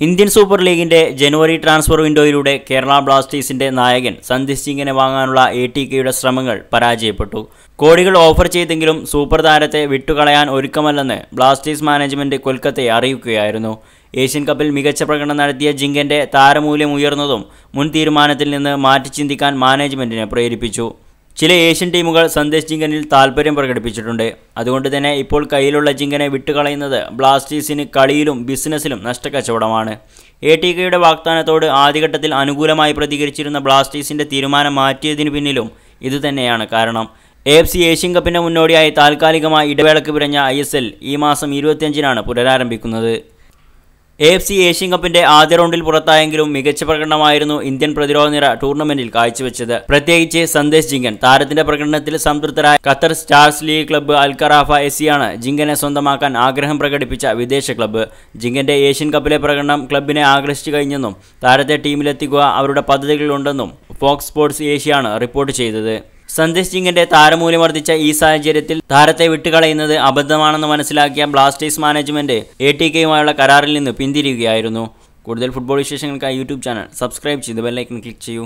Indian super ലീഗിന്റെ ജനുവരി transfer വിൻഡോയിലൂടെ Kerala ബ്ലാസ്റ്റേഴ്സിന്റെ നായകൻ സന്ദീപ് സിംഗിനെ വാങ്ങാനുള്ള എ ടി കെയുടെ ശ്രമങ്ങൾ പരാജയപ്പെട്ടു. കോടികൾ ഓഫർ ചെയ്തെങ്കിലും സൂപ്പർ താരത്തെ വിട്ടുകളയാൻ ഒരുക്കമല്ലെന്ന് ബ്ലാസ്റ്റേഴ്സ് മാനേജ്മെന്റ് കൊൽക്കത്തയെ അറിയിക്കുകയായിരുന്നു. ഏഷ്യൻ കപ്പിൽ മികച്ച പ്രകടനം നടത്തിയ ജിങ്കന്റെ താരമൂല്യം ഉയർന്നതും മുൻ തീരുമാനത്തിൽ നിന്ന് മാറ്റി ചിന്തിക്കാൻ മാനേജ്മെന്റിനെ പ്രേരിപ്പിച്ചു. ചില ഏഷ്യൻ ടീമുകൾ സന്ദേശ് ജിങ്കനിൽ താൽപ്പര്യം പ്രകടിപ്പിച്ചിട്ടുണ്ട്. അതുകൊണ്ട് തന്നെ ഇപ്പോൾ കയ്യിലുള്ള ജിങ്കനെ വിട്ടുകളയുന്നത് ബ്ലാസ്റ്റേഴ്സിന് കളിയിലും ബിസിനസ്സിലും നഷ്ടക്കച്ചവടമാണ്. എ ടി കെയുടെ വാഗ്ദാനത്തോട് ആദ്യഘട്ടത്തിൽ അനുകൂലമായി പ്രതികരിച്ചിരുന്ന ബ്ലാസ്റ്റേഴ്സിന്റെ തീരുമാനം മാറ്റിയതിനു പിന്നിലും ഇതുതന്നെയാണ് കാരണം. എ എഫ് സി ഏഷ്യൻ കപ്പിന്റെ മുന്നോടിയായി താൽക്കാലികമായി ഇടവേളക്ക് പിരഞ്ഞ ഐ ഈ മാസം ഇരുപത്തിയഞ്ചിനാണ് പുനരാരംഭിക്കുന്നത്. എ എഫ് സി ഏഷ്യൻ കപ്പിന്റെ ആദ്യ റൗണ്ടിൽ പുറത്തായെങ്കിലും മികച്ച പ്രകടനമായിരുന്നു ഇന്ത്യൻ പ്രതിരോധ നിര ടൂർണമെന്റിൽ കാഴ്ചവെച്ചത്. പ്രത്യേകിച്ച് സന്ദേശ് ജിങ്കൻ താരത്തിന്റെ പ്രകടനത്തിൽ സംതൃപ്തരായ Qatar stars league club Al Gharafa എസിയാണ് ജിങ്കനെ സ്വന്തമാക്കാൻ ആഗ്രഹം പ്രകടിപ്പിച്ച വിദേശ ക്ലബ്ബ്. ജിങ്കന്റെ ഏഷ്യൻ കപ്പിലെ പ്രകടനം ക്ലബിനെ ആകർഷിച്ചു കഴിഞ്ഞെന്നും താരത്തെ ടീമിലെത്തിക്കുക അവരുടെ പദ്ധതികളിലുണ്ടെന്നും ഫോക്സ് സ്പോർട്സ് ഏഷ്യയാണ് റിപ്പോർട്ട് ചെയ്തത്. സന്ദേശ് സിംഗിന്റെ താരമൂല്യം വർദ്ധിച്ച ഈ സാഹചര്യത്തിൽ താരത്തെ വിട്ടുകളയുന്നത് അബദ്ധമാണെന്ന് മനസ്സിലാക്കിയ ബ്ലാസ്റ്റേഴ്സ് മാനേജ്മെന്റ് എ ടി കെയുമായുള്ള കരാറിൽ നിന്ന് പിന്തിരിയുകയായിരുന്നു. കൂടുതൽ ഫുട്ബോൾ വിശേഷങ്ങൾക്കായി യൂട്യൂബ് ചാനൽ സബ്സ്ക്രൈബ് ചെയ്ത് ബെല്ലൈക്കൺ ക്ലിക്ക് ചെയ്യൂ.